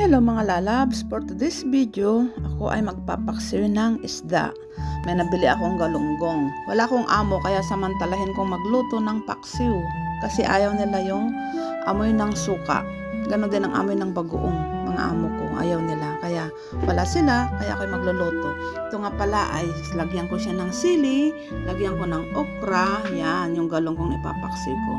Hello mga lalabs, for today's video, ako ay magpapaksiw ng isda. May nabili akong galunggong. Wala akong amo kaya samantalahin kong magluto ng paksiw. Kasi ayaw nila yung amoy ng suka. Ganon din ang amoy ng bagoong mga amo ko. Ayaw nila. Kaya wala sila, kaya ako'y magluluto. Ito nga pala ay lagyan ko siya ng sili, lagyan ko ng okra, yan, yung galunggong ipapaksiw ko.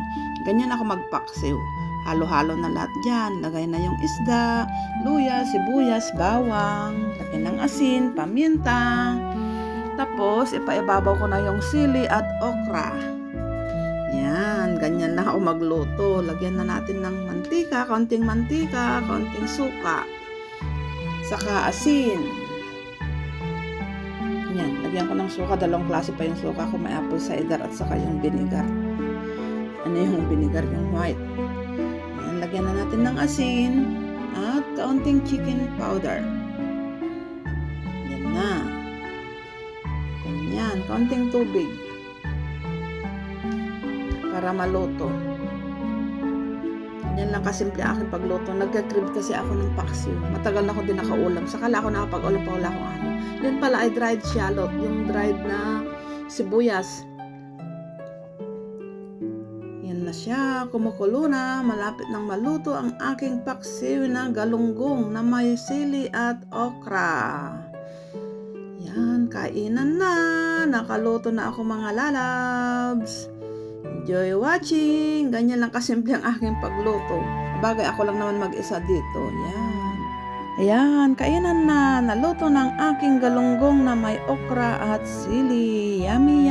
Ganyan ako magpaksiw. Halo-halo na lahat dyan. Lagay na yung isda, luya, sibuyas, bawang, lagyan ng asin, paminta. Tapos, ipaibabaw ko na yung sili at okra. Yan, ganyan na ako magluto. Lagyan na natin ng mantika, konting mantika, konting suka. Saka asin. Yan, lagyan ko ng suka. Dalawang klase pa yung suka ko. May apple cider at saka yung vinegar. Ano yung vinegar? Yung white. Yan, lagyan na natin ng asin at kaunting chicken powder. Yan na. Ganyan, kaunting tubig para maluto. Yan lang kasimple aking pagluto. Nagka-crib kasi ako ng paksiw. Matagal na ako din nakaulam. Sakala ako nakapag-ulam pa wala akong ano. Yan pala ay dried shallot. Yung dried na sibuyas. Na siya. Kumukulo na. Malapit nang maluto ang aking paksiw na galunggong na may sili at okra. Yan, kainan na. Nakaluto na ako mga lalabs. Enjoy watching. Ganyan lang kasimple ang aking pagluto. Bagay ako lang naman mag-isa dito. Yan. Ayan, kainan na. Naluto ng aking galunggong na may okra at sili. Yummy, yummy.